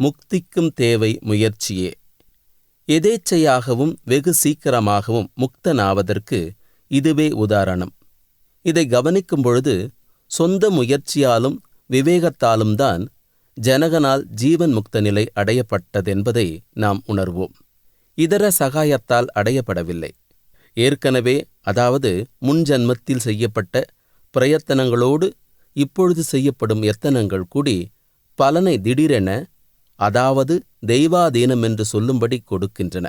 முக்திக்கும் தேவை முயற்சியே. எதேச்சையாகவும் வெகு சீக்கிரமாகவும் முக்தனாவதற்கு இதுவே உதாரணம். இதை கவனிக்கும் பொழுது சொந்த முயற்சியாலும் விவேகத்தாலும் தான் ஜனகனால் ஜீவன் முக்த நிலை அடையப்பட்டதென்பதை நாம் உணர்வோம். இதர சகாயத்தால் அடையப்படவில்லை. ஏற்கனவே அதாவது முன்ஜன்மத்தில் செய்யப்பட்ட பிரயத்தனங்களோடு இப்பொழுது செய்யப்படும் எத்தனங்கள் கூடி பலனை திடீரென அதாவது தெய்வாதீனம் என்று சொல்லும்படி கொடுக்கின்றன.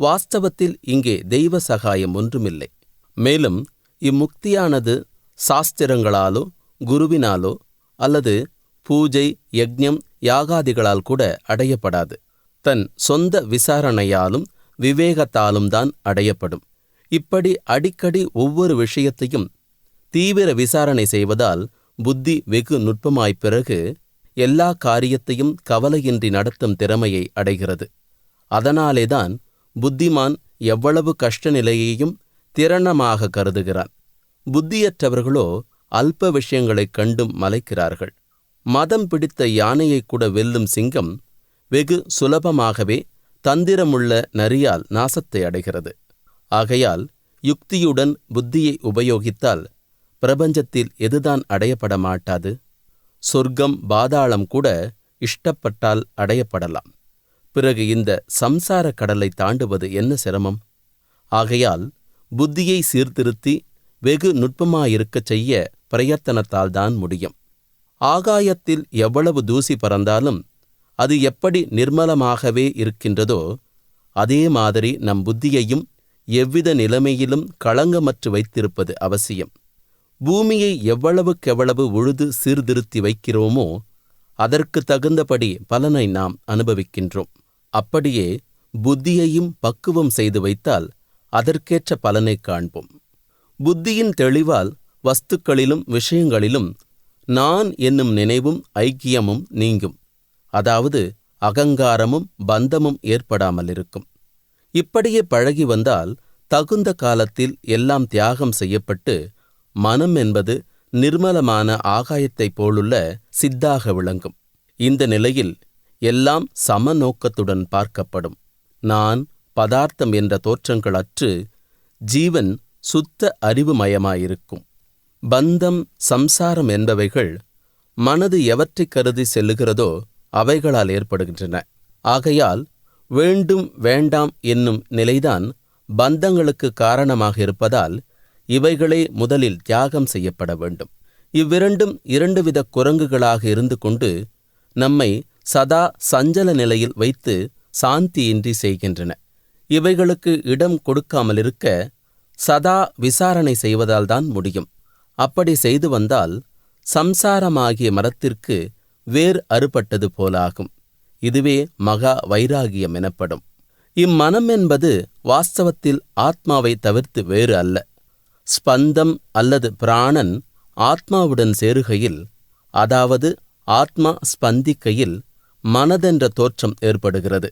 வாஸ்தவத்தில் இங்கே தெய்வ சகாயம் ஒன்றுமில்லை. மேலும் இம்முக்தியானது சாஸ்திரங்களாலோ குருவினாலோ அல்லது பூஜை யக்ஞம் யாகாதிகளால் கூட அடையப்படாது. தன் சொந்த விசாரணையாலும் விவேகத்தாலும் தான் அடையப்படும். இப்படி அடிக்கடி ஒவ்வொரு விஷயத்தையும் தீவிர விசாரணை செய்வதால் புத்தி வெகு நுட்பமாய்ப் பிறகு எல்லா காரியத்தையும் கவலையின்றி நடத்தும் திறமையை அடைகிறது. அதனாலேதான் புத்திமான் எவ்வளவு கஷ்ட நிலையையும் திறனமாக கருதுகிறான். புத்தியற்றவர்களோ அல்ப விஷயங்களைக் கண்டும் மலைக்கிறார்கள். மதம் பிடித்த யானையைக் கூட வெல்லும் சிங்கம் வெகு சுலபமாகவே தந்திரமுள்ள நரியால் நாசத்தை அடைகிறது. ஆகையால் யுக்தியுடன் புத்தியை உபயோகித்தால் பிரபஞ்சத்தில் எதுதான் அடையப்பட மாட்டாது சொர்க்கம் பாதாளம் கூட இஷ்டப்பட்டால் அடையப்படலாம். பிறகு இந்த சம்சார கடலை தாண்டுவது என்ன சிரமம்? ஆகையால் புத்தியை சீர்திருத்தி வெகு நுட்பமாயிருக்கச் செய்ய பிரயத்தனத்தால்தான் முடியும். ஆகாயத்தில் எவ்வளவு தூசி பறந்தாலும் அது எப்படி நிர்மலமாகவே இருக்கின்றதோ அதே மாதிரி நம் புத்தியையும் எவ்வித நிலைமையிலும் களங்கமற்று வைத்திருப்பது அவசியம். பூமியை எவ்வளவுக்கெவ்வளவு உழுது சீர்திருத்தி வைக்கிறோமோ அதற்கு தகுந்தபடி பலனை நாம் அனுபவிக்கின்றோம். அப்படியே புத்தியையும் பக்குவம் செய்து வைத்தால் அதற்கேற்ற பலனை காண்போம். புத்தியின் தெளிவால் வஸ்துக்களிலும் விஷயங்களிலும் நான் என்னும் நினைவும் ஐக்கியமும் நீங்கும். அதாவது அகங்காரமும் பந்தமும் ஏற்படாமல் இருக்கும். இப்படியே பழகி வந்தால் தகுந்த காலத்தில் எல்லாம் தியாகம் செய்யப்பட்டு மனம் என்பது நிர்மலமான ஆகாயத்தைப் போலுள்ள சித்தாக விளங்கும். இந்த நிலையில் எல்லாம் சமநோக்கத்துடன் பார்க்கப்படும். நான் பதார்த்தம் என்ற தோற்றங்கள் அற்று ஜீவன் சுத்த அறிவுமயமாயிருக்கும். பந்தம் சம்சாரம் என்பவைகள் மனது எவற்றைக் கருதி செல்லுகிறதோ அவைகளால் ஏற்படுகின்றன. ஆகையால் வேண்டும் வேண்டாம் என்னும் நிலைதான் பந்தங்களுக்கு காரணமாக இருப்பதால் இவைகளே முதலில் தியாகம் செய்யப்பட வேண்டும். இவ்விரண்டும் இரண்டு வித குரங்குகளாக இருந்து கொண்டு நம்மை சதா சஞ்சல நிலையில் வைத்து சாந்தியின்றி செய்கின்றன. இவைகளுக்கு இடம் கொடுக்காமல் இருக்க சதா விசாரணை செய்வதால்தான் முடியும். அப்படி செய்து வந்தால் சம்சாரமாகிய மரத்திற்கு வேர் அறுபட்டது போலாகும். இதுவே மகா வைராகியம் எனப்படும். இம்மனம் என்பது வாஸ்தவத்தில் ஆத்மாவை தவிர்த்து வேறு அல்ல. ஸ்பந்தம் அல்லது பிராணன் ஆத்மாவுடன் சேருகையில் அதாவது ஆத்மா ஸ்பந்திக்கையில் மனதென்ற தோற்றம் ஏற்படுகிறது.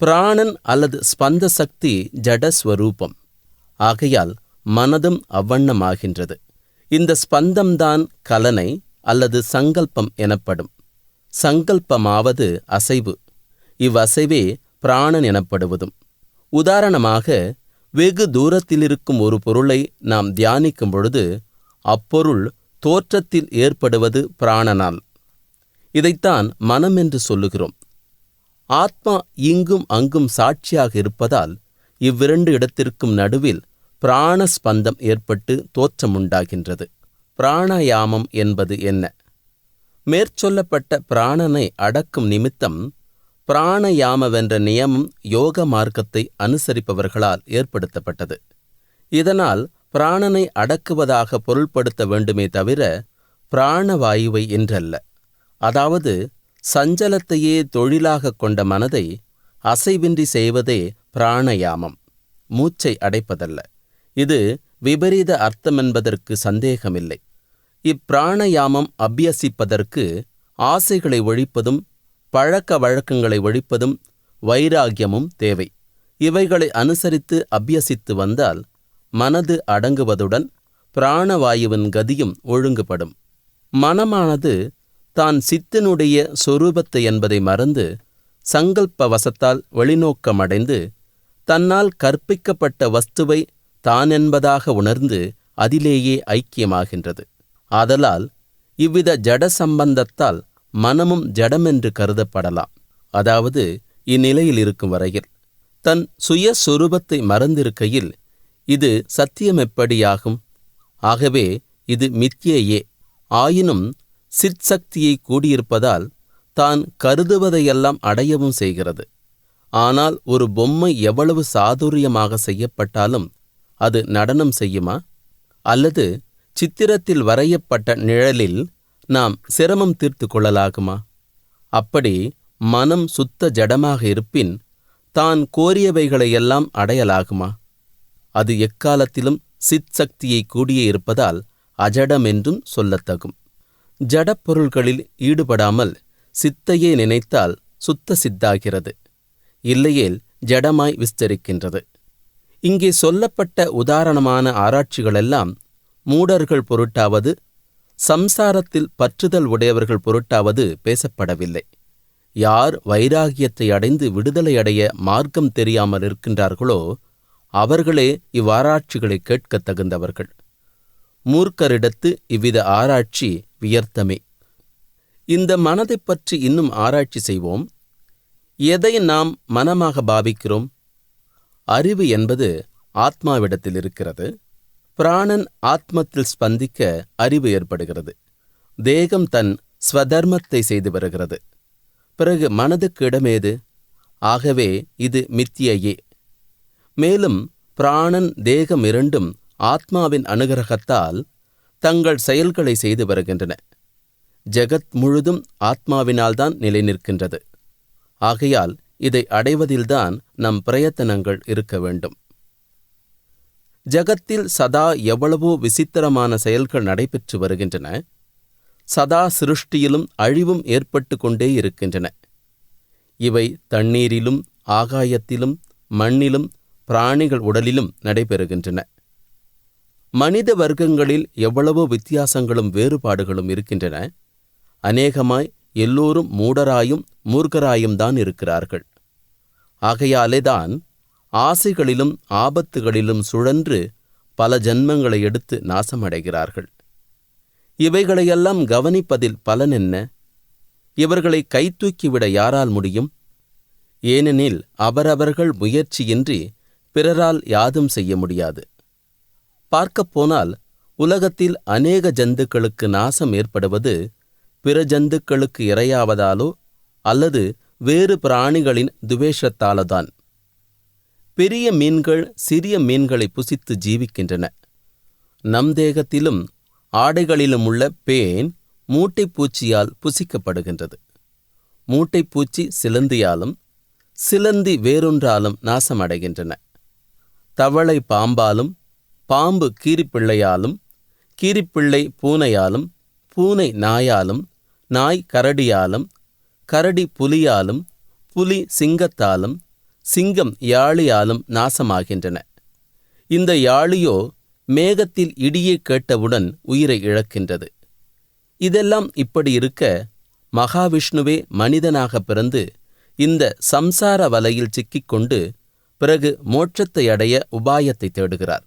பிராணன் அல்லது ஸ்பந்த சக்தி ஜடஸ்வரூபம். ஆகையால் மனதும் அவ்வண்ணமாகின்றது. இந்த ஸ்பந்தம்தான் கலனை அல்லது சங்கல்பம் எனப்படும். சங்கல்பமாவது அசைவு. இவ்வசைவே பிராணன் எனப்படுவதும். உதாரணமாக வெகு தூரத்திலிருக்கும் ஒரு பொருளை நாம் தியானிக்கும் பொழுது அப்பொருள் தோற்றத்தில் ஏற்படுவது பிராணனால். இதைத்தான் மனம் என்று சொல்லுகிறோம். ஆத்மா இங்கும் அங்கும் சாட்சியாக இருப்பதால் இவ்விரண்டு இடத்திற்கும் நடுவில் பிராணஸ்பந்தம் ஏற்பட்டு தோற்றமுண்டாகின்றது. பிராணாயாமம் என்பது என்ன? மேற்சொல்லப்பட்ட பிராணனை அடக்கும் நிமித்தம் பிராணயாமவென்ற நியமம் யோக மார்க்கத்தை அனுசரிப்பவர்களால் ஏற்படுத்தப்பட்டது. இதனால் பிராணனை அடக்குவதாக பொருள்படுத்த வேண்டுமே தவிர பிராணவாயுவை என்றல்ல அதாவது சஞ்சலத்தையே தொழிலாகக் கொண்ட மனதை அசைவின்றி செய்வதே பிராணயாமம் மூச்சை அடைப்பதல்ல. இது விபரீத அர்த்தமென்பதற்கு சந்தேகமில்லை. இப்பிராணயாமம் அபியசிப்பதற்கு ஆசைகளை ஒழிப்பதும் பழக்க வழக்கங்களை ஒழிப்பதும் வைராகியமும் தேவை. இவைகளை அனுசரித்து அபியசித்து வந்தால் மனது அடங்குவதுடன் பிராணவாயுவின் கதியும் ஒழுங்குபடும். மனமானது தான் சித்தினுடைய சொரூபத்தை என்பதை மறந்து சங்கல்ப வசத்தால் வெளிநோக்கமடைந்து தன்னால் கற்பிக்கப்பட்ட வஸ்துவை தானென்பதாக உணர்ந்து அதிலேயே ஐக்கியமாகின்றது. ஆதலால் இவ்வித ஜட சம்பந்தத்தால் மனமும் ஜடமென்று கருதப்படலாம். அதாவது இந்நிலையில் இருக்கும் வரையில். தன் சுயஸ்வரூபத்தை மறந்திருக்கையில் இது சத்தியம் எப்படியாகும்? ஆகவே இது மித்யேயே ஆயினும் சிற்சக்தியை கூடியிருப்பதால் தான் கருதுவதையெல்லாம் அடையவும் செய்கிறது. ஆனால் ஒரு பொம்மை எவ்வளவு சாதுரியமாக செய்யப்பட்டாலும் அது நடனம் செய்யுமா? அல்லது சித்திரத்தில் வரையப்பட்ட நிழலில் நாம் சிரமம் தீர்த்து கொள்ளலாகுமா? அப்படி மனம் சுத்த ஜடமாக இருப்பின் தான் கோரியவைகளையெல்லாம் அடையலாகுமா? அது எக்காலத்திலும் சிற்சக்தியை கூடியே இருப்பதால் அஜடம் என்றும் சொல்லத்தகும் ஜடப்பொருள்களில் ஈடுபடாமல் சித்தையே நினைத்தால் சுத்த சித்தாகிறது. இல்லையேல் ஜடமாய் விஸ்தரிக்கின்றது. இங்கே சொல்லப்பட்ட உதாரணமான ஆராய்ச்சிகளெல்லாம் மூடர்கள் பொருட்டாவது சம்சாரத்தில் பற்றுதல் உடையவர்கள் பொருட்டாவது பேசப்படவில்லை. யார் வைராகியத்தை அடைந்து விடுதலை அடைய மார்க்கம் தெரியாமல் இருக்கின்றார்களோ அவர்களே இவ்வாராய்ச்சிகளை கேட்கத் தகுந்தவர்கள். மூர்க்கரிடத்து இவ்வித ஆராய்ச்சி வியர்த்தமே. இந்த மனதைப் பற்றி இன்னும் ஆராய்ச்சி செய்வோம். எதை நாம் மனமாக பாவிக்கிறோம்? அறிவு என்பது ஆத்மாவிடத்தில் இருக்கிறது. பிராணன் ஆத்மத்தில் ஸ்பந்திக்க அறிவு ஏற்படுகிறது. தேகம் தன் ஸ்வதர்மத்தை செய்து வருகிறது. பிறகு மனதுக்கு இடமேது? ஆகவே இது மித்தியையே. மேலும் பிராணன் தேகம் இரண்டும் ஆத்மாவின் அனுகிரகத்தால் தங்கள் செயல்களை செய்து வருகின்றன. ஜெகத் முழுதும் ஆத்மாவினால்தான் நிலை நிற்கின்றது. ஆகையால் இதை அடைவதில்தான் நம் பிரயத்தனங்கள் இருக்க வேண்டும். ஜகத்தில் சதா எவ்வளவோ விசித்திரமான செயல்கள் நடைபெற்று வருகின்றன. சதா சிருஷ்டியிலும் அழிவும் ஏற்பட்டு கொண்டே இருக்கின்றன. இவை தண்ணீரிலும் ஆகாயத்திலும் மண்ணிலும் பிராணிகள் உடலிலும் நடைபெறுகின்றன. மனித வர்க்கங்களில் எவ்வளவோ வித்தியாசங்களும் வேறுபாடுகளும் இருக்கின்றன. அநேகமாய் எல்லோரும் மூடராயும் மூர்க்கராயும் தான் இருக்கிறார்கள். ஆகையாலேதான் ஆசைகளிலும் ஆபத்துகளிலும் சுழன்று பல ஜன்மங்களை எடுத்து நாசமடைகிறார்கள். இவைகளையெல்லாம் கவனிப்பதில் பலன் என்ன? இவர்களை கைத்தூக்கிவிட யாரால் முடியும்? ஏனெனில் அவரவர்கள் முயற்சியின்றி பிறரால் யாதும் செய்ய முடியாது. பார்க்கப்போனால் உலகத்தில் அநேக ஜந்துக்களுக்கு நாசம் ஏற்படுவது பிற ஜந்துக்களுக்கு இரையாவதாலோ அல்லது வேறு பிராணிகளின் துவேஷத்தாலதான். பெரிய மீன்கள் சிறிய மீன்களை புசித்து ஜீவிக்கின்றன. நம் தேகத்திலும் ஆடைகளிலும் உள்ள பேன் மூட்டைப்பூச்சியால் புசிக்கப்படுகின்றது. மூட்டைப்பூச்சி சிலந்தியாலும் சிலந்தி வேறொன்றாலும் நாசமடைகின்றன. தவளை பாம்பாலும் பாம்பு கீரிப்பிள்ளையாலும் கீரிப்பிள்ளை பூனையாலும் பூனை நாயாலும் நாய் கரடியாலும் கரடி புலியாலும் புலி சிங்கத்தாலும் சிங்கம் யாழியாலும் நாசமாகின்றன. இந்த யாழியோ மேகத்தில் இடியை கேட்டவுடன் உயிரை இழக்கின்றது. இதெல்லாம் இப்படி இருக்க மகாவிஷ்ணுவே மனிதனாக பிறந்து இந்த சம்சார வலையில் சிக்கிக்கொண்டு பிறகு மோட்சத்தை அடைய உபாயத்தை தேடுகிறார்.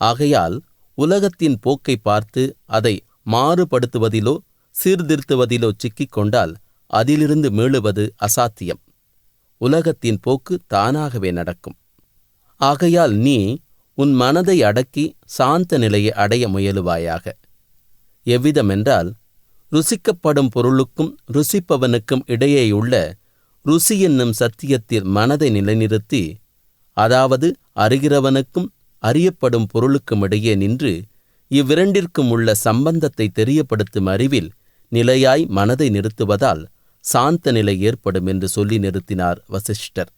ஆகையால் உலகத்தின் போக்கை பார்த்து அதை மாறுபடுத்துவதிலோ சீர்திருத்துவதிலோ சிக்கிக் கொண்டால் அதிலிருந்து மீளுவது அசாத்தியம். உலகத்தின் போக்கு தானாகவே நடக்கும். ஆகையால் நீ உன் மனதை அடக்கி சாந்த நிலையை அடைய முயலுவாயாக. எவ்விதமென்றால் ருசிக்கப்படும் பொருளுக்கும் ருசிப்பவனுக்கும் இடையேயுள்ள ருசி என்னும் சத்தியத்தில் மனதை நிலைநிறுத்தி அதாவது அறிகிறவனுக்கும் அறியப்படும் பொருளுக்கும் இடையே நின்று இவ்விரண்டிற்கும் உள்ள சம்பந்தத்தை தெரியப்படுத்தும் அறிவில் நிலையாய் மனதை நிறுத்துவதால் சாந்த நிலை ஏற்படும் என்று சொல்லி நிறுத்தினார் வசிஷ்டர்.